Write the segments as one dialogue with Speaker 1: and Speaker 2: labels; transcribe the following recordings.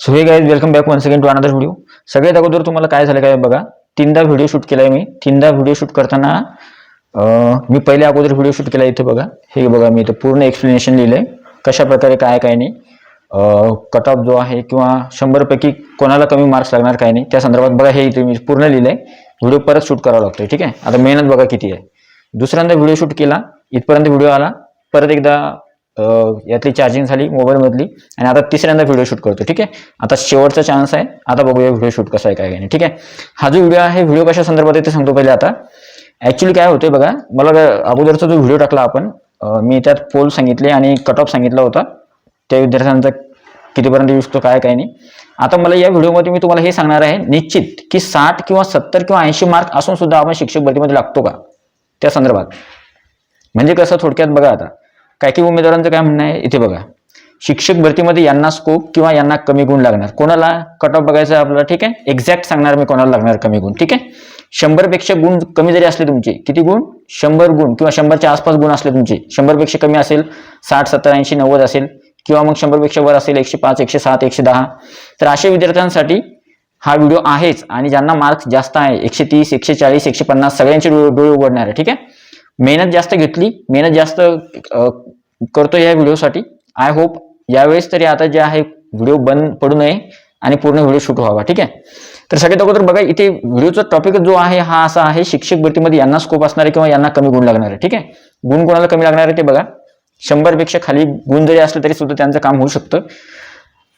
Speaker 1: So hey guys welcome back one second to another video सगळ्यात अगोदर तुम्हाला काय झालं काय बघा? तीनदा व्हिडिओ शूट केलाय मी. तीनदा व्हिडिओ शूट करताना मी पहिले अगोदर व्हिडिओ शूट केला इथं बघा. हे बघा मी इथं पूर्ण एक्सप्लेनेशन लिहिलंय. कशा प्रकारे काय काय नाही. कट ऑफ जो आहे किंवा शंभरपैकी कोणाला कमी मार्क्स लागणार काय नाही. त्या संदर्भात बघा हे इथे मी पूर्ण लिहिलंय. व्हिडिओ परत शूट करावा लागतोय ठीक आहे? आता मेहनत बघा किती आहे. दुसऱ्यांदा व्हिडिओ शूट केला इथपर्यंत व्हिडिओ आला. परत एकदा यातली चार्जिंग झाली मोबाईलमधली आणि आता तिसऱ्यांदा व्हिडिओ शूट करतो ठीक आहे? आता शेवटचा चान्स आहे. आता बघूया व्हिडिओ शूट कसा आहे काय काय नाही ठीक आहे? हा जो व्हिडिओ आहे व्हिडिओ कशा संदर्भात आहे ते सांगतो पहिले आता. ॲक्च्युली काय होतंय बघा मला अगोदरचा जो व्हिडिओ टाकला आपण मी त्यात पोल सांगितले आणि कट ऑफ सांगितला होता. त्या विद्यार्थ्यांचा कितीपर्यंत येऊ शकतो काय काय नाही. आता मला या व्हिडिओमध्ये मी तुम्हाला हे सांगणार आहे निश्चित की साठ किंवा सत्तर किंवा ऐंशी मार्क असून सुद्धा आपण शिक्षक भरतीमध्ये लागतो का? त्या संदर्भात. म्हणजे कसं थोडक्यात बघा आता. काही काही उमेदवारांचं काय म्हणणं आहे? इथे बघा. शिक्षक भरतीमध्ये यांना स्कोप किंवा यांना कमी गुण लागणार. कोणाला कट ऑफ बघायचं आहे आपल्याला? ठीक आहे? एक्झॅक्ट सांगणार मी कोणाला लागणार कमी गुण. ठीक आहे? शंभरपेक्षा गुण कमी जरी असले तुमचे किती गुण? शंभर गुण किंवा शंभरच्या आसपास गुण असले तुमचे. शंभरपेक्षा कमी असेल साठ सत्तर ऐंशी नव्वद असेल किंवा मग शंभरपेक्षा वर असेल एकशे पाच एकशे सात एकशे दहा. तर अशा विद्यार्थ्यांसाठी हा व्हिडिओ आहेच आणि ज्यांना मार्क्स जास्त आहे एकशे तीस एकशे चाळीस एकशे पन्नास सगळ्यांचे डोळे डोळे उघडणार. आहे ठीक आहे? मेहनत जास्त घेतली मेहनत जास्त करतो या व्हिडिओसाठी. आय होप यावेळेस तरी आता जे आहे व्हिडिओ बंद पडू नये आणि पूर्ण व्हिडिओ शूट व्हावा ठीक आहे? तर सगळ्यात अगोदर बघा इथे व्हिडिओचा टॉपिक जो आहे हा असा आहे शिक्षक भरतीमध्ये यांना स्कोप असणार आहे किंवा यांना कमी गुण लागणार आहे ठीक आहे? गुण कोणाला कमी लागणार आहे ते बघा. शंभरपेक्षा खाली गुण जरी असले तरी सुद्धा त्यांचं काम होऊ शकतं.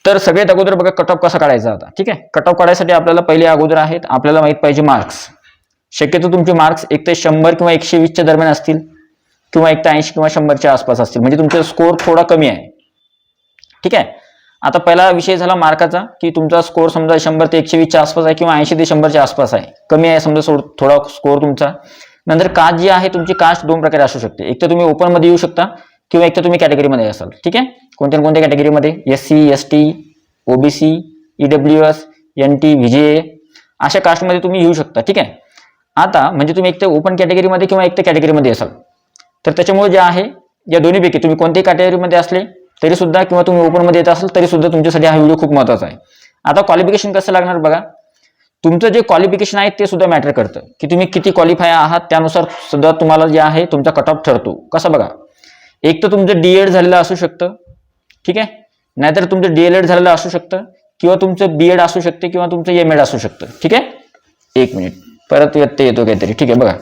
Speaker 1: तर सगळ्यात अगोदर बघा कट ऑफ कसा काढायचा आता ठीक आहे? कट ऑफ काढायसाठी आपल्याला पहिले अगोदर आहेत आपल्याला माहीत पाहिजे मार्क्स शक्यतो तुमचे मार्क्स एक ते शंभर किंवा एकशे वीसच्या दरम्यान असतील. किंवा एक तर ऐंशी किंवा शंभरच्या आसपास असतील. म्हणजे तुमचा स्कोअर थोडा कमी आहे. ठीक आहे? आता पहिला विषय झाला मार्काचा की तुमचा स्कोअर समजा शंभर ते एकशे वीसच्या आसपास आहे किंवा ऐंशी ते शंभरच्या आसपास आहे. कमी आहे समजा सोड थोडा स्कोअर तुमचा. नंतर कास्ट जी आहे तुमची कास्ट दोन प्रकारे असू शकते. एक तर तुम्ही ओपनमध्ये येऊ शकता किंवा एक तर तुम्ही कॅटेगरीमध्ये असाल. ठीक आहे? कोणत्या कोणत्या कॅटेगरीमध्ये S C S T OBC EWS N T VJ अशा कास्टमध्ये तुम्ही येऊ शकता. ठीक आहे? आता म्हणजे तुम्ही एक तर ओपन कॅटेगरीमध्ये किंवा एक तर कॅटेगरीमध्ये असाल. तर त्याच्यामुळे जे आहे या दोन्हीपैकी तुम्ही कोणत्याही कॅटेगरीमध्ये असले तरी सुद्धा किंवा तुम्ही ओपनमध्ये येत असाल तरी सुद्धा तुमच्यासाठी हा व्हिडिओ खूप महत्त्वाचा आहे. आता क्वालिफिकेशन कसं लागणार बघा? तुमचं जे क्वालिफिकेशन आहे ते सुद्धा मॅटर करतं. की तुम्ही किती क्वालिफाय आहात त्यानुसार सुद्धा तुम्हाला जे आहे तुमचा कट ऑफ ठरतो. कसं बघा? एक तर तुमचं डी एड झालेलं असू शकतं ठीक आहे? नाहीतर तुमचं डी एल एड झालेलं असू शकतं किंवा तुमचं बी एड असू शकते किंवा तुमचं एम एड असू शकतं ठीक आहे? एक मिनिट परत व्यत्यय येतो काहीतरी ठीक आहे बघा.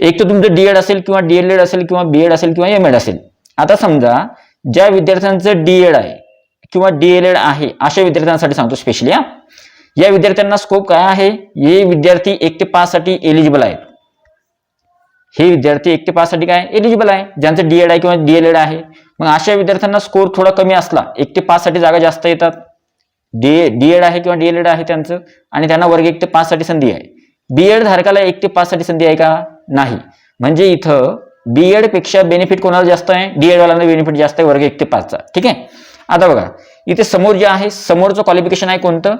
Speaker 1: एक तर तुमचं डीएड असेल किंवा डी एल एड असेल किंवा बीएड असेल किंवा एम एड असेल. आता समजा ज्या विद्यार्थ्यांचं डीएड आहे किंवा डी एल एड आहे अशा विद्यार्थ्यांसाठी सांगतो स्पेशली हा. या विद्यार्थ्यांना स्कोप काय आहे? हे विद्यार्थी एक ते पाच साठी एलिजिबल आहेत. हे विद्यार्थी एक ते पाच साठी काय? एलिजिबल आहे. ज्यांचं डीएड आहे किंवा डी एल एड आहे. मग अशा विद्यार्थ्यांना स्कोर थोडा कमी असला एक ते पाच साठी जागा जास्त येतात. डी डी एड आहे किंवा डी एल एड आहे त्यांचं आणि त्यांना वर्ग एक ते पाच साठी संधी आहे. बीएड धारकाला एक ते पाच साठी संधी आहे का? नाही. म्हणजे इथं बी एडपेक्षा बेनिफिट कोणाला जास्त आहे? डी एड वाल्यांना बेनिफिट जास्त आहे वर्ग एक ते पाचचा ठीक आहे? आता बघा इथे समोर जे आहे समोरचं क्वालिफिकेशन आहे कोणतं?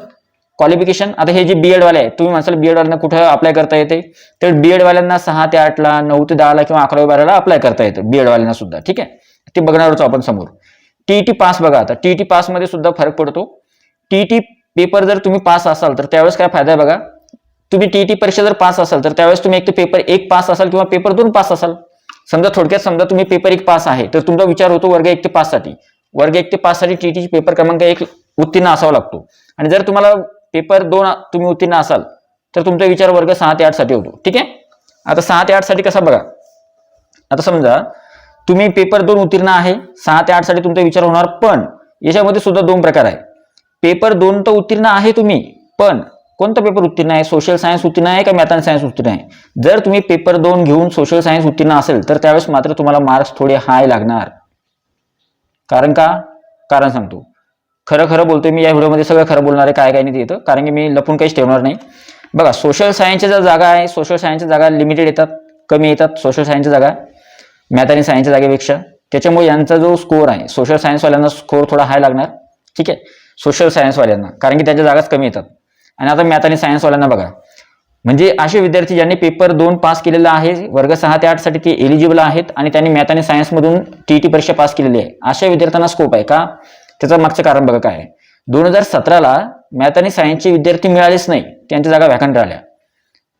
Speaker 1: क्वालिफिकेशन आता हे जे बी एड वाले आहे तुम्ही माणसाला बी एड वाल्यांना कुठं अप्लाय करता येते? तर बी एड वाल्यांना सहा ते आठला नऊ ते दहाला किंवा अकरावी बाराला अप्लाय करता येतं बी एड वाल्यांना सुद्धा. ठीक आहे? ते बघणार होतो आपण समोर. टीईटी पास बघा आता. टीईटी पासमध्ये सुद्धा फरक पडतो. टीईटी पेपर जर तुम्ही पास असाल तर त्यावेळेस काय फायदा आहे बघा? तुम्ही टीईटी परीक्षा जर पास असाल तर त्यावेळेस तुम्ही एक तर पेपर एक पास असाल किंवा पेपर दोन पास असाल. समजा थोडक्यात समजा तुम्ही पेपर एक पास आहे तर तुमचा विचार होतो वर्ग एक ते पाच साठी. वर्ग एक ते पाच साठी टीईटी पेपर क्रमांक एक उत्तीर्ण असावा लागतो. आणि जर तुम्हाला पेपर दोन तुम्ही उत्तीर्ण असाल तर तुमचा विचार वर्ग सहा ते आठसाठी होतो. ठीक आहे? आता सहा ते आठसाठी कसा बघा? आता समजा तुम्ही पेपर दोन उत्तीर्ण आहे सहा ते आठसाठी तुमचा विचार होणार पण. याच्यामध्ये सुद्धा दोन प्रकार आहे. पेपर दोन तर उत्तीर्ण आहे तुम्ही पण कोणता पेपर उत्तीर्ण आहे सोशल सायन्स उत्तीर्ण आहे का मॅथ अँड सायन्स उत्तीर्ण आहे जर तुम्ही पेपर दोन घेऊन सोशल सायन्स उत्तीर्ण असेल तर त्यावेळेस मात्र तुम्हाला मार्क्स थोडे हाय लागणार. कारण का? कारण सांगतो. खरं खरं बोलतोय मी या व्हिडिओमध्ये सगळं खरं बोलणार आहे काय काय नाही येतं. कारण की मी लपून काहीच ठेवणार नाही. बघा सोशल सायन्सच्या ज्या जागा आहे सोशल सायन्सच्या जागा लिमिटेड येतात कमी येतात सोशल सायन्सच्या जागा मॅथ आणि सायन्सच्या जागेपेक्षा. त्याच्यामुळे यांचा जो स्कोअर आहे सोशल सायन्सवाल्यांना स्कोअर थोडा हाय लागणार. ठीक आहे? सोशल सायन्सवाल्यांना कारण की त्यांच्या जागाच कमी येतात. आणि आता मॅथ आणि सायन्सवाल्यांना बघा. म्हणजे असे विद्यार्थी ज्यांनी पेपर दोन पास केलेला आहे वर्ग सहा ते आठसाठी ते एलिजिबल आहेत आणि त्यांनी मॅथ आणि सायन्समधून टी टी परीक्षा पास केलेली आहे. अशा विद्यार्थ्यांना स्कोप आहे का? त्याचं मागचं कारण बघा काय आहे. दोन हजार सतराला मॅथ आणि सायन्सचे विद्यार्थी मिळालेच नाही. त्यांच्या जागा व्हॅकंट राहिल्या.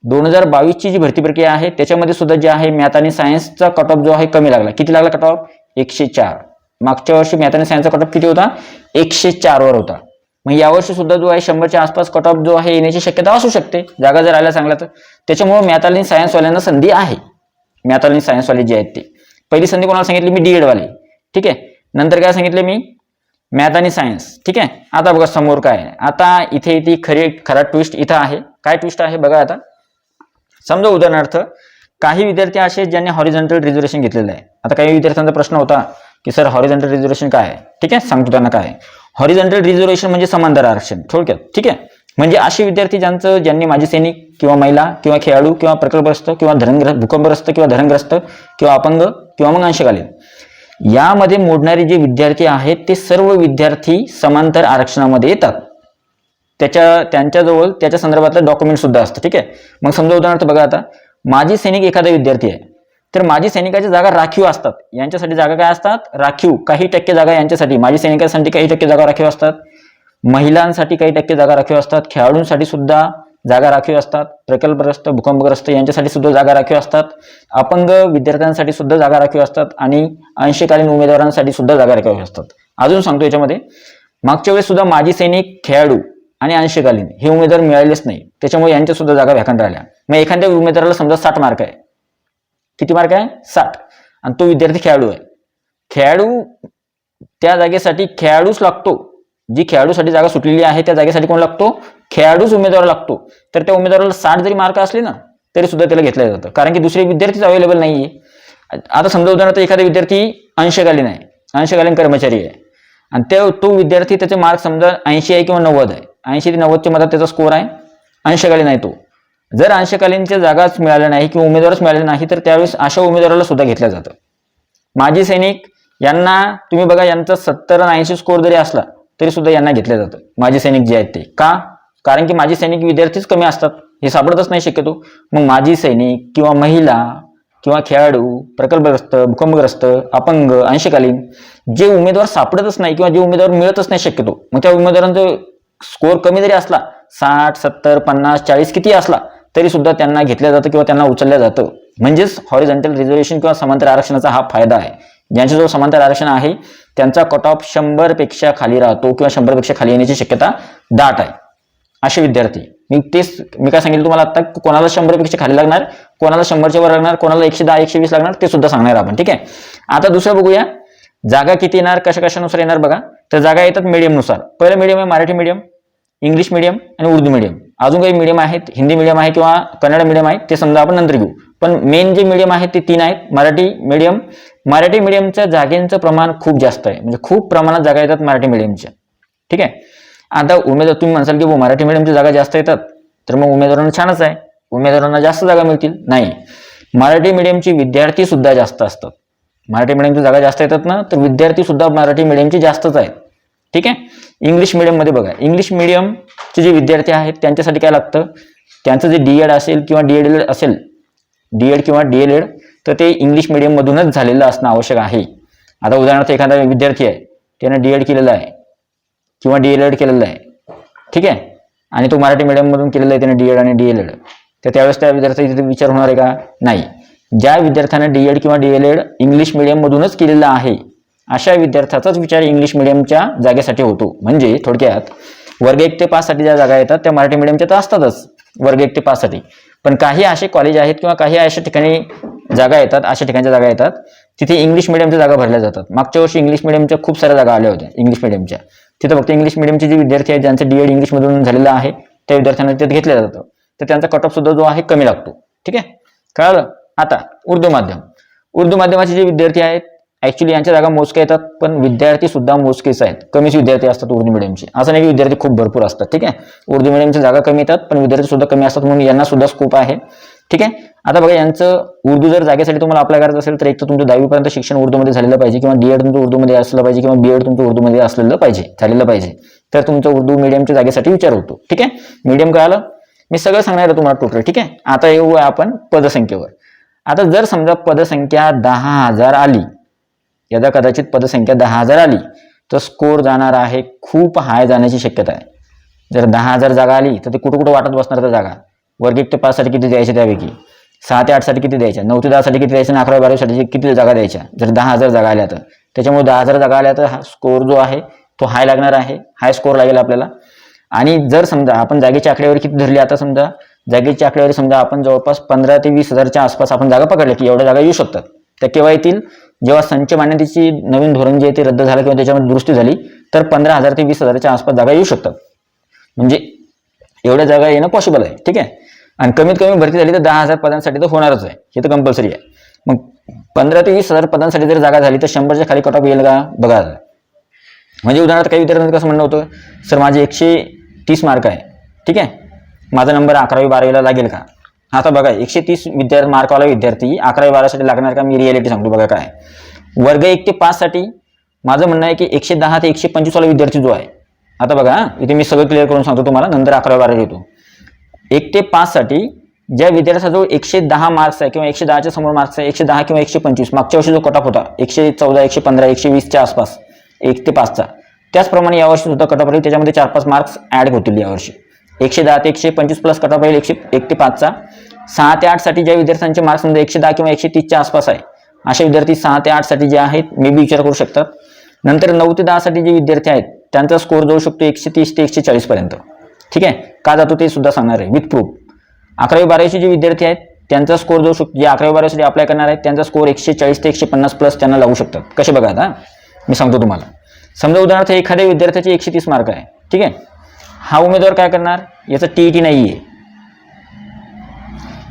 Speaker 1: दोन हजार बावीसची जी भरती प्रक्रिया आहे त्याच्यामध्ये सुद्धा जे आहे मॅथ आणि सायन्सचा कट ऑफ जो आहे कमी लागला. किती लागला कट ऑफ एकशे चार. मागच्या वर्षी मॅथ आणि सायन्सचा कट ऑफ किती होता? एकशे चारवर होता. मग यावर्षी सुद्धा जो आहे शंभरच्या आसपास कट ऑफ जो आहे येण्याची शक्यता असू शकते. जागा जर आल्या चांगल्या तर. त्याच्यामुळे मॅथ आणि सायन्सवाल्यांना संधी आहे. मॅथ आणि सायन्सवाले जे आहेत ते. पहिली संधी कोणाला सांगितली? मी डीएड वाले. ठीक आहे? नंतर काय सांगितले मी? मॅथ आणि सायन्स ठीक आहे? आता बघा समोर काय आहे. आता इथे ती खरी खरा ट्विस्ट इथं आहे. काय ट्विस्ट आहे बघा आता. समजा उदाहरणार्थ काही विद्यार्थी असे ज्यांनी हॉरिझॉन्टल रिझर्वेशन घेतलेलं आहे. आता काही विद्यार्थ्यांचा प्रश्न होता की सर हॉरिझॉन्टल रिझर्वेशन काय आहे? ठीक आहे? सांगतो त्यांना काय हॉरिझॉन्टल रिझर्वेशन म्हणजे समांतर आरक्षण. थोडक्यात. ठीक आहे? म्हणजे असे विद्यार्थी ज्यांचं ज्यांनी माजी सैनिक किंवा महिला किंवा खेळाडू किंवा प्रकल्पग्रस्त किंवा धरणग्रस्त भूकंपग्रस्त किंवा धरणग्रस्त किंवा अपंग किंवा मग अंशकालीन यामध्ये मोडणारे जे विद्यार्थी आहेत ते सर्व विद्यार्थी समांतर आरक्षणामध्ये येतात. त्याच्या त्यांच्याजवळ त्याच्या संदर्भातलं डॉक्युमेंट सुद्धा असतं. ठीक आहे? मग समजा उदाहरणार्थ बघा आता माजी सैनिक एखादा विद्यार्थी आहे. तर माजी सैनिकाच्या जागा राखीव असतात. यांच्यासाठी जागा काय असतात? राखीव. काही टक्के जागा यांच्यासाठी. माजी सैनिकांसाठी काही टक्के जागा राखीव असतात. महिलांसाठी काही टक्के जागा राखीव असतात. खेळाडूंसाठी सुद्धा जागा राखीव असतात. प्रकल्पग्रस्त भूकंपग्रस्त यांच्यासाठी सुद्धा जागा राखीव असतात. अपंग विद्यार्थ्यांसाठी सुद्धा जागा राखीव असतात आणि अंशकालीन उमेदवारांसाठी सुद्धा जागा राखीव असतात. अजून सांगतो याच्यामध्ये मागच्या वेळेस सुद्धा माजी सैनिक खेळाडू आणि अंशकालीन हे उमेदवार मिळालेच नाही. त्याच्यामुळे यांच्या सुद्धा जागा व्याखंड राहिल्या. मग एखाद्या उमेदवाराला समजा साठ मार्क आहे. किती मार्क आहे? साठ आणि तो विद्यार्थी खेळाडू आहे. खेळाडू त्या जागेसाठी खेळाडूच लागतो. जी खेळाडूसाठी जागा सुटलेली आहे त्या जागेसाठी कोण लागतो? खेळाडूच उमेदवार लागतो. तर त्या उमेदवाराला साठ जरी मार्क असले ना तरी सुद्धा त्याला घेतलं जातं. कारण की दुसरे विद्यार्थीच अवेलेबल नाहीये. आता समजा उदाहरणार्थ एखादा विद्यार्थी अंशकालीन आहे. अंशकालीन कर्मचारी आहे. आणि त्या तो विद्यार्थी त्याचे मार्क समजा ऐंशी आहे किंवा नव्वद आहे. ऐंशी ते नव्वदच्या मधात त्याचा स्कोर आहे. अंशकालीन आहे तो. जर अंशकालीनच्या जागाच मिळाल्या नाही किंवा उमेदवारच मिळाले नाही तर त्यावेळेस अशा उमेदवाराला सुद्धा घेतलं जातं. माजी सैनिक यांना तुम्ही बघा यांचा सत्तर आणि ऐंशी स्कोर जरी असला तरी सुद्धा यांना घेतलं जातं. माजी सैनिक जे आहेत ते. का? कारण की माजी सैनिक विद्यार्थीच कमी असतात. हे सापडतच नाही शक्यतो. मग माजी सैनिक किंवा महिला किंवा खेळाडू प्रकल्पग्रस्त भूकंपग्रस्त अपंग अंशकालीन जे उमेदवार सापडतच नाही किंवा जे उमेदवार मिळतच नाही शक्यतो मग त्या उमेदवारांचा स्कोर कमी जरी असला साठ सत्तर पन्नास चाळीस किती असला तरी सुद्धा त्यांना घेतलं जातं किंवा त्यांना उचललं जातं. म्हणजेच हॉरिझॉन्टल रिझर्वेशन किंवा समांतर आरक्षणाचा हा फायदा आहे. ज्यांच्याजवळ समांतर आरक्षण आहे त्यांचा कट ऑफ शंभरपेक्षा खाली राहतो किंवा शंभरपेक्षा खाली येण्याची शक्यता दाट आहे. असे विद्यार्थी मी तेच मी काय सांगितलं तुम्हाला आता कोणाला शंभरपेक्षा खाली लागणार कोणाला शंभरच्या वर लागणार कोणाला एकशे दहा एकशे वीस लागणार ते सुद्धा सांगणार आपण ठीक आहे? आता दुसरं बघूया. जागा किती येणार कशा कशानुसार येणार बघा. तर जागा येतात मीडियमनुसार पहिलं मीडियम आहे मराठी मीडियम इंग्लिश मीडियम आणि उर्दू मीडियम अजून काही मीडियम आहेत हिंदी मीडियम आहे किंवा कन्नड मीडियम आहे ते समजा आपण नंतर घेऊ. पण मेन जे मीडियम आहेत ते तीन आहेत. मराठी मीडियम मराठी मीडियमच्या जागेंचं प्रमाण खूप जास्त आहे. म्हणजे खूप प्रमाणात जागा येतात मराठी मीडियमच्या ठीक आहे? आता उमेदवार तुम्ही म्हणसाल की हो, मराठी मीडियमच्या जागा जास्त येतात. तर मग उमेदवारांना छानच आहे. उमेदवारांना जास्त जागा मिळतील? नाही. मराठी मीडियमची विद्यार्थी सुद्धा जास्त असतात. मराठी मीडियमची जागा जास्त येतात ना तर विद्यार्थी सुद्धा मराठी मीडियमची जास्तच आहेत. ठीक आहे? इंग्लिश मिडियममध्ये बघा. इंग्लिश मीडियमचे जे विद्यार्थी आहेत त्यांच्यासाठी काय लागतं? त्यांचं जे डी एड असेल किंवा डी एड असेल डी एड किंवा डी एल एड तर ते इंग्लिश मीडियममधूनच झालेलं असणं आवश्यक आहे. आता उदाहरणार्थ एखादा विद्यार्थी आहे त्यानं डी एड केलेलं आहे किंवा डी एल एड केलेलं आहे ठीक आहे? आणि तो मराठी मीडियममधून केलेला आहे त्याने डी एड आणि डी एल एड तर त्यावेळेस त्या विद्यार्थ्याचा तिथे विचार होणार आहे का? नाही. ज्या विद्यार्थ्यानं डी एड किंवा डी एल एड इंग्लिश मीडियममधूनच केलेला आहे अशा विद्यार्थ्याचाच विचार इंग्लिश मीडियमच्या जागेसाठी होतो. म्हणजे थोडक्यात वर्ग एक ते पाच साठी ज्या जागा येतात त्या मराठी मीडियमच्या तर असतातच वर्ग एक ते पाच साठी. पण काही असे कॉलेज आहेत किंवा काही अशा ठिकाणी जागा येतात अशा ठिकाणच्या जागा येतात तिथे इंग्लिश मिडियमच्या जागा भरल्या जातात. मागच्या वर्षी इंग्लिश मिडियमच्या खूप साऱ्या जागा आल्या होत्या इंग्लिश मिडियमच्या तिथं फक्त इंग्लिश मिडियमचे जे विद्यार्थी आहेत ज्यांचं डीएड इंग्लिश मधून झालेलं आहे त्या विद्यार्थ्यांना तिथे घेतलं जातं. तर त्यांचा कट ऑफ सुद्धा जो आहे कमी लागतो. ठीक आहे? कळालं? आता उर्दू माध्यम. उर्दू माध्यमाचे जे विद्यार्थी आहेत ऍक्च्युली यांच्या जागा मोजक्या येतात पण विद्यार्थी सुद्धा मोजकेच आहेत. कमीच विद्यार्थी असतात उर्दू मिडियमचे असं नाही की विद्यार्थी खूप भरपूर असतात ठीक आहे? उर्दू मिडियमच्या जागा कमी येतात पण विद्यार्थी सुद्धा कमी असतात म्हणून यांना सुद्धा स्कोप आहे ठीक आहे? आता बघा यांचं उर्दू जर जागेसाठी तुम्हाला अप्लाय करायचं असेल तर एक तर तुमचं दहावीपर्यंत शिक्षण उर्दूमध्ये झालेलं पाहिजे किंवा डीएड तुमचं उर्दूमध्ये असलं पाहिजे किंवा बीएड तुमचं उर्दूमध्ये असलेलं पाहिजे झालेलं पाहिजे. तर तुमचं उर्दू मिडियमच्या जागेसाठी विचार होतो ठीक आहे? मीडियम कळालं? मी सगळं सांगणार आहे तुम्हाला टोटल ठीक आहे? आता येऊ आपण पदसंख्येवर. आता जर समजा पदसंख्या दहा हजार आली यदा कदाचित पदसंख्या दहा हजार आली तर स्कोर जाणार आहे खूप हाय जाण्याची शक्यता आहे. जर दहा हजार जागा आली तर ते कुठं कुठं वाटत बसणार त्या जागा? वर्ग एक ते पाचसाठी किती द्यायचे त्यापैकी? सहा ते आठसाठी किती द्यायच्या? नऊ ते दहासाठी किती द्यायच्या आणि अकरा बारावीसाठी किती जागा द्यायच्या? जर दहा हजार जागा आल्या तर. त्याच्यामुळे दहा हजार जागा आल्या तर हा स्कोर जो आहे तो हाय लागणार आहे. हाय स्कोर लागेल आपल्याला. आणि जर समजा आपण जागेच्या आकडेवारी किती धरली आता समजा जागेच्या आकडेवारी समजा आपण जवळपास पंधरा ते वीस हजारच्या आसपास आपण जागा पकडल्या की एवढ्या जागा येऊ शकतात. त्या केव्हा येतील जेव्हा संच मान्यतेची नवीन धोरण जे आहे ते रद्द झालं किंवा त्याच्यामध्ये दुरुस्ती झाली तर पंधरा हजार ते वीस हजाराच्या आसपास जागा येऊ शकतात. म्हणजे एवढ्या जागा येणं पॉसिबल आहे ठीक आहे? आणि कमीत कमी भरती झाली तर दहा हजार पदांसाठी तर होणारच आहे. हे तर कंपल्सरी आहे. मग पंधरा ते वीस हजार पदांसाठी जर जागा झाली तर शंभरच्या खाली कट ऑफ येईल का? बघा. म्हणजे उदाहरणार्थ काही विद्यार्थ्यांचं कसं म्हणणं होतं? सर माझे एकशे तीस मार्क आहे. ठीक आहे? माझा नंबर अकरावी बारावीला लागेल का? आता बघा एकशे तीस विद्यार्थी मार्कवाला विद्यार्थी अकरावी बारासाठी लागणार का? मी रियालिटी सांगतो बघा काय. वर्ग एक ते पाचसाठी माझं म्हणणं आहे की एकशे दहा ते एकशे पंचवीसवाला विद्यार्थी जो आहे आता बघा इथे मी सगळं क्लिअर करून सांगतो तुम्हाला नंतर अकरावी बारा येतो. एक ते पाचसाठी ज्या विद्यार्थ्याचा जो एकशे दहा मार्क्स आहे किंवा एकशे दहाच्या समोर मार्क्स आहे एकशे दहा किंवा एकशे पंचवीस मागच्या वर्षी जो कटअप होता एकशे चौदा एकशे पंधरा एकशे वीसच्या आसपास एक ते पाचचा त्याचप्रमाणे यावर्षी सुद्धा कटअप ऑफ राहील त्याच्यामध्ये चार पाच मार्क्स ॲड होतील यावर्षी एकशे दहा ते एकशे पंचवीस प्लस कटअप ऑफ राहील एकशे एक ते पाचचा सहा ते आठसाठी ज्या विद्यार्थ्यांचे मार्क्स म्हणजे एकशे दहा किंवा एकशे तीसच्या आसपास आहे असे विद्यार्थी सहा ते आठसाठी जे आहेत मे बी विचार करू शकतात नंतर नऊ ते दहासाठी जे विद्यार्थी आहेत त्यांचा स्कोर जाऊ शकतो एकशे तीस ते एकशे चाळीसपर्यंत ठीक आहे? का जातो ते सुद्धा सांगणार आहे विथ प्रूफ अकरावी बारावीचे जे विद्यार्थी आहेत त्यांचा स्कोर जाऊ शकतो जे अकरावी बारावीसाठी अप्लाय करणार आहेत त्यांचा स्कोर एकशे चाळीस ते एकशे पन्नास प्लस त्यांना लागू शकतात. कसे बघा आता? मी सांगतो तुम्हाला. समजा उदाहरणार्थ एखाद्या विद्यार्थ्याचे एकशे तीस मार्क आहे. ठीक आहे? हा उमेदवार काय करणार? याचं टी ई टी नाही आहे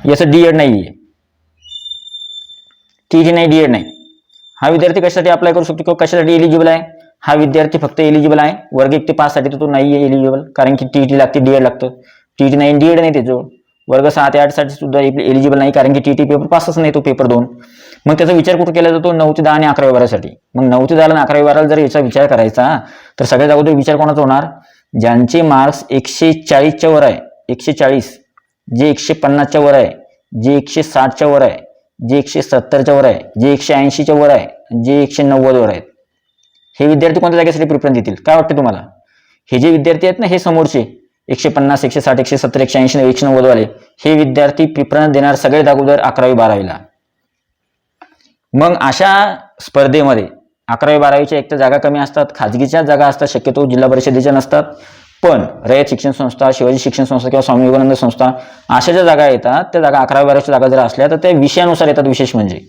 Speaker 1: याचं डी एड नाही आहे टी टी नाही डी एड नाही. हा विद्यार्थी कशासाठी अप्लाय करू शकतो किंवा कशासाठी एलिजिबल आहे? हा विद्यार्थी फक्त एलिजिबल आहे. वर्ग एक ते पाच साठी तर तो नाही आहे एलिजिबल कारण की टी टी लागते डी एड लागतं. टी टी नाही डी एड नाही त्याच्याजवळ वर्ग सहा ते आठसाठी सुद्धा एलिजिबल नाही कारण की टी टी पेपर पासच नाही तो पेपर दोन. मग त्याचा विचार कुठे केला जातो? नऊ ते दहा आणि अकरावी बारासाठी मग नऊ ते दहा आणि अकरावी बाराला जर याचा विचार करायचा तर सगळ्यात अगोदर विचार कोणाचा होणार? ज्यांचे मार्क्स एकशे चाळीसच्या वर आहे. एकशे चाळीस. जे एकशे पन्नासच्या वर आहे जे एकशे साठच्या वर आहे जे एकशे सत्तरच्या वर आहे जे एकशे ऐंशीच्या वर आहे जे एकशे नव्वद वर आहेत. हे विद्यार्थी कोणत्या जागेसाठी प्रिफरन्स देतील? काय वाटतं तुम्हाला? हे जे विद्यार्थी आहेत ना हे समोरचे एकशे पन्नास एकशे साठ एकशे सत्तर एकशे ऐंशी एकशे नव्वद वाले हे विद्यार्थी प्रिफरन्स देणार सगळे अगोदर अकरावी बारावीला. मग अशा स्पर्धेमध्ये अकरावी बारावीच्या एक तर जागा कमी असतात खाजगीच्या जागा असतात शक्यतो जिल्हा परिषदेच्या नसतात. पण रयत शिक्षण संस्था शिवाजी शिक्षण संस्था किंवा स्वामी विवेकानंद संस्था अशा ज्या जागा येतात त्या जागा अकरावी बाराच्या जागा जर असल्या तर त्या विषयानुसार येतात विशेष म्हणजे.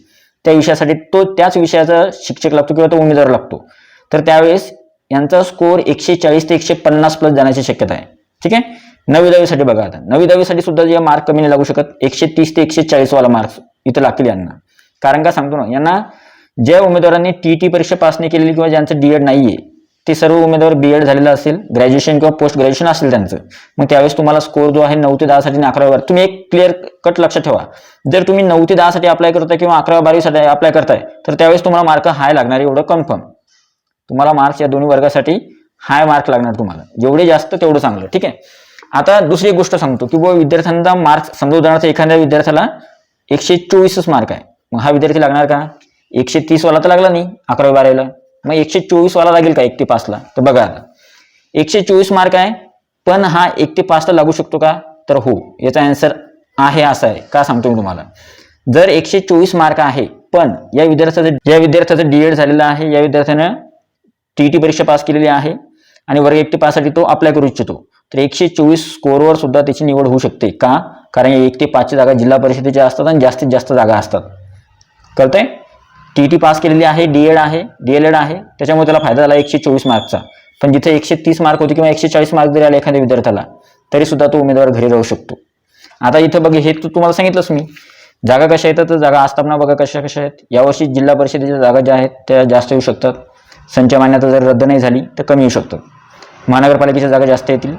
Speaker 1: त्या विषयासाठी तो त्याच विषयाचा शिक्षक लागतो किंवा तो उमेदवार लागतो. तर त्यावेळेस यांचा स्कोर एकशे चाळीस ते एकशे पन्नास प्लस जाण्याची शक्यता आहे. ठीक आहे? नवी दहावीसाठी बघा आता. नवी दहावीसाठी सुद्धा जे मार्क कमी नाही लागू शकत एकशे तीस ते एकशे चाळीसवाला मार्क्स इथं लागतील यांना. कारण का सांगतो ना यांना ज्या उमेदवारांनी टी टी परीक्षा पास नाही केलेली किंवा ज्यांचं डीएड नाहीये ते सर्व उमेदवार बी एड झालेलं असेल ग्रॅज्युएशन किंवा पोस्ट ग्रॅज्युएशन असेल त्यांचं मग त्यावेळेस तुम्हाला स्कोर जो आहे नऊ ते दहासाठी आणि अकरावी बारा तुम्ही एक क्लिअर कट लक्षात ठेवा. जर तुम्ही नऊ ते दहासाठी अप्लाय करताय किंवा अकरावी बारावीसाठी अप्लाय करताय तर त्यावेळेस तुम्हाला मार्क हाय लागणार एवढं कन्फर्म तुम्हाला मार्क्स या दोन्ही वर्गासाठी हाय मार्क लागणार तुम्हाला. जेवढे जास्त तेवढं चांगलं ठीक आहे? आता दुसरी गोष्ट सांगतो की बुवा विद्यार्थ्यांचा मार्क्स समजा उदाहरणार्थ एखाद्या विद्यार्थ्याला एकशे चोवीसच मार्क आहे. मग हा विद्यार्थी लागणार का? एकशे तीसवाला तर लागला नाही अकरावी बारावीला. मग एकशे चोवीस वाला लागेल का एक ते पाचला? तर बघा आता एकशे चोवीस मार्क आहे पण हा एक ते पाचला लागू शकतो का? तर हो याचा आन्सर आहे असा आहे. का सांगतो मी तुम्हाला? जर एकशे चोवीस मार्क आहे पण या विद्यार्थ्याचं या विद्यार्थ्याचं डीएड झालेलं आहे या विद्यार्थ्यानं टी टी परीक्षा पास केलेली आहे आणि वर्ग एक ते तो अप्लाय करू इच्छितो तर एकशे चोवीस स्कोरवर सुद्धा त्याची निवड होऊ शकते. का? कारण एक ते पाचची जागा जिल्हा परिषदेच्या असतात आणि जास्तीत जास्त जागा असतात. कळतंय? टी टी पास केलेली आहे डी एड आहे डी एल एड आहे. त्याच्यामुळे त्याला फायदा झाला एकशे चोवीस मार्कचा पण जिथे एकशे तीस मार्क होते किंवा एकशे चाळीस मार्क जरी आले एखाद्या विद्यार्थ्याला तरी सुद्धा तो उमेदवार घरी राहू शकतो. आता इथं बघ हे तू तुम्हाला सांगितलंच मी. जागा कशा येतात तर जागा आस्थापना बघा कशा कशा आहेत. यावर्षी जिल्हा परिषदेच्या जागा ज्या आहेत त्या जास्त येऊ शकतात. संच मान्यता जर रद्द नाही झाली तर कमी येऊ शकतात महानगरपालिकेच्या जागा जास्त येतील.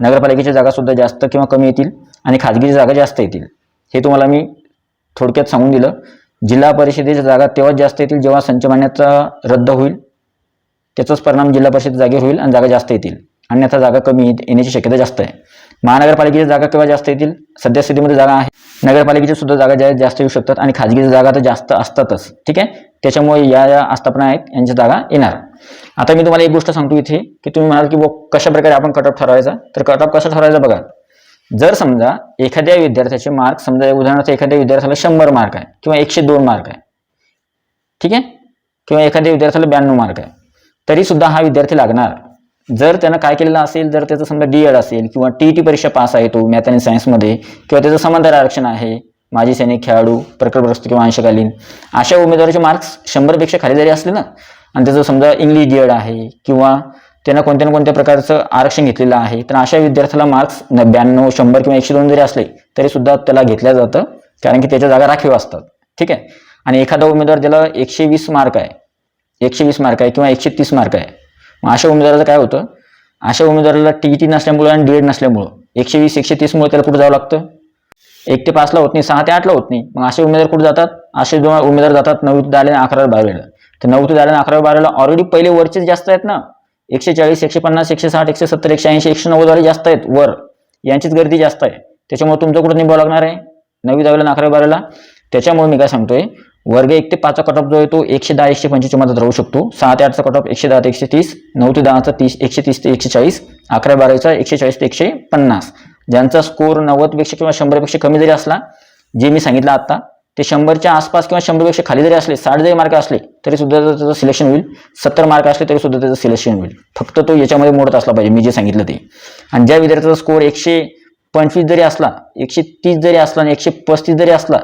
Speaker 1: नगरपालिकेच्या जागासुद्धा जास्त किंवा कमी येतील. आणि खाजगीच्या जागा जास्त येतील. हे तुम्हाला मी थोडक्यात सांगून दिलं. जिल्हा परिषदेच्या जागा तेव्हाच जास्त येतील जेव्हा संचमान्याचा रद्द होईल. त्याचाच परिणाम जिल्हा परिषद जागेवर होईल आणि जागा जास्त येतील. अन्यथा जागा कमी येत- येण्याची शक्यता जास्त आहे. महानगरपालिकेच्या जागा केव्हा जास्त येतील? सध्या स्थितीमध्ये जागा आहे. नगरपालिकेच्या सुद्धा जागा ज्या जास्त येऊ शकतात आणि खाजगीच्या जागा तर जास्त असतातच. ठीक आहे? त्याच्यामुळे या या आस्थापना आहेत यांच्या जागा येणार. आता मी तुम्हाला एक गोष्ट सांगतो इथे की तुम्ही म्हणाल की कशा प्रकारे आपण कटअप ठरवायचा? तर कटअप कसा ठरवायचा बघा. जर समजा एखाद्या विद्यार्थ्याचे मार्क समजा उदाहरणार्थ एखाद्या विद्यार्थ्याला शंभर मार्क आहे किंवा एकशे दोन मार्क आहे ठीक आहे? किंवा एखाद्या विद्यार्थ्याला ब्याण्णव मार्क आहे तरी सुद्धा हा विद्यार्थी लागणार. जर त्यानं काय केलेलं असेल जर त्याचं समजा डी एड असेल किंवा टी टी परीक्षा पास आहे तो मॅथ आणि सायन्समध्ये किंवा त्याचं समांतर आरक्षण आहे माजी सैनिक खेळाडू प्रकल्पग्रस्त किंवा अंशकालीन अशा उमेदवाराचे मार्क्स शंभरपेक्षा खाली जरी असले ना आणि त्याचं समजा इंग्लिश डी एड आहे किंवा त्यांना कोणत्या ना कोणत्या प्रकारचं आरक्षण घेतलेलं आहे. तर अशा विद्यार्थ्याला मार्क्स ब्याण्णव शंभर किंवा एकशे दोन जरी असले तरी सुद्धा त्याला घेतल्या जातं. कारण की त्याच्या जागा राखीव असतात. ठीक आहे? आणि एखादा उमेदवार ज्याला एकशे वीस मार्क आहे एकशे वीस मार्क आहे किंवा एकशे तीस मार्क आहे. मग अशा उमेदवाराचं काय होतं? अशा उमेदवाराला टी टी नसल्यामुळं आणि डी एड नसल्यामुळं एकशे वीस एकशे तीसमुळे त्याला कुठं जावं लागतं? एक ते पाचला होत नाही सहा ते आठला होत नाही. मग असे उमेदवार कुठे जातात? असे दोन उमेदवार जातात नऊ ते दहा आणि अकरा बारावीला. तर नऊ ते दहा आणि अकरा बारावीला ऑलरेडी पहिले वरचे जास्त आहेत ना. एकशे चाळीस एकशे पन्नास एकशे साठ एकशे सत्तर एकशे ऐंशी एकशे नव्वद वाले जास्त आहेत वर. यांचीच गर्दी जास्त आहे. त्याच्यामुळे तुमचं कुठं निभावं लागणार आहे? नववी दहावीला आणि अकरावी बारावीला? त्याच्यामुळे मी काय सांगतोय वर्ग एक ते पाचचा कटऑफ जो आहे तो एकशे दहा एकशे पंचवीसच्या मध्यात राहू शकतो. सहा ते आठचा कटऑफ एकशे दहा ते एकशे तीस नऊ ते दहाचा तीस एकशे तीस ते एकशे चाळीस अकरा बारावीचा एकशे चाळीस ते एकशे पन्नास ज्यांचा स्कोर नव्वदपेक्षा किंवा शंभरपेक्षा कमी जरी असला जे मी सांगितलं आता ते शंभरच्या आसपास किंवा शंभरपेक्षा खाली जरी असले साठ जरी मार्क असले तरी सुद्धा त्याचं सिलेक्शन होईल. सत्तर मार्क असले तरी सुद्धा त्याचं सिलेक्शन होईल. फक्त तो याच्यामध्ये मोडत असला पाहिजे मी जे सांगितलं ते. आणि ज्या विद्यार्थ्याचा स्कोर एकशे पंचवीस जरी असला एकशे तीस जरी असला आणि एकशे पस्तीस जरी असला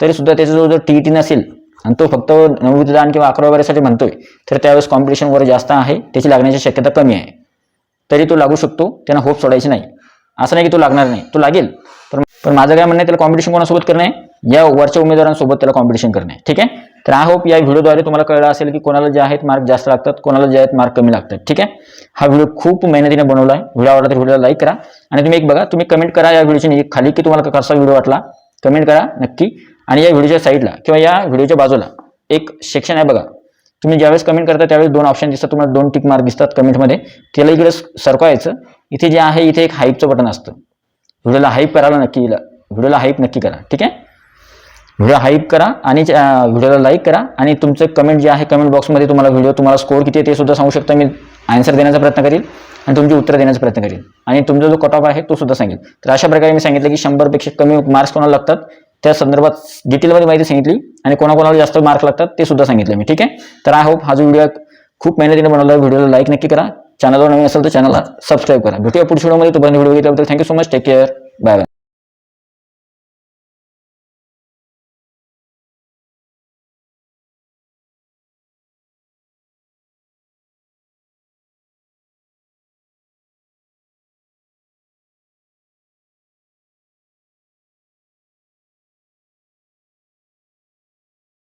Speaker 1: तरी सुद्धा त्याचा जो जर टी टी नसेल आणि तो फक्त नवविदान किंवा अकरा वगैरेसाठी म्हणतोय तर त्यावेळेस कॉम्पिटिशन वगैरे जास्त आहे त्याची लागण्याची शक्यता कमी आहे. तरी तो लागू शकतो त्यांना होप सोडायची नाही. असं नाही की तो लागणार नाही तो लागेल. पण पण माझं काय म्हणणं आहे त्याला कॉम्पिटिशन कोणासोबत करणे या वरच्या उमेदवारांसोबत त्याला कॉम्पिटिशन करणे ठीक आहे? तर आय होप या व्हिडिओद्वारे तुम्हाला कळलं असेल की कोणाला जे आहेत मार्क जास्त लागतात कोणाला जे आहेत मार्क कमी लागतात ठीक आहे? हा व्हिडिओ खूप मेहनतीने बनवला आहे व्हिडिओ आवडला तर व्हिडिओला लाईक करा. आणि तुम्ही एक बघा तुम्ही कमेंट करा या व्हिडिओची खाली की तुम्हाला कसा व्हिडिओ वाटला. कमेंट करा नक्की. आणि या व्हिडिओच्या साईडला किंवा या व्हिडिओच्या बाजूला एक सेक्शन आहे बघा. तुम्ही ज्यावेळेस कमेंट करता त्यावेळेस दोन ऑप्शन दिसतात तुम्हाला दोन टिक मार्क दिसतात कमेंटमध्ये त्याला इकडे सरकवायचं. इथे जे आहे इथे एक हाईपचं बटन असतं. व्हिडिओला हाईप करायला नक्की व्हिडिओला हाईप नक्की करा ठीक आहे? व्हिडिओ हाईप करा आणि व्हिडिओला लाईक करा आणि तुमचं कमेंट जे आहे कमेंट बॉक्समध्ये तुम्हाला व्हिडिओ तुम्हाला स्कोर किती आहे ते सुद्धा सांगू शकता. मी आन्सर देण्याचा प्रयत्न करील आणि तुमची उत्तर देण्याचा प्रयत्न करील. आणि तुमचा जो कट ऑफ आहे तो सुद्धा सांगेल. तर अशा प्रकारे मी सांगितलं की शंभरपेक्षा कमी मार्क्स कोणाला लागतात त्या संदर्भात डिटेलमध्ये माहिती सांगितली आणि कोणाकोणाला जास्त मार्क लागतात ते सुद्धा सांगितलं मी ठीक आहे? तर आय होप हा जो व्हिडिओ खूप मेहनतीने बनवला व्हिडिओला लाईक नक्की करा. चॅनलवर नवीन असेल तर चॅनलला सबस्क्राईब करा. भेटूया पुढच्या व्हिडिओमध्ये तोपर्यंत video बघितल्याबद्दल thank you so much take care bye bye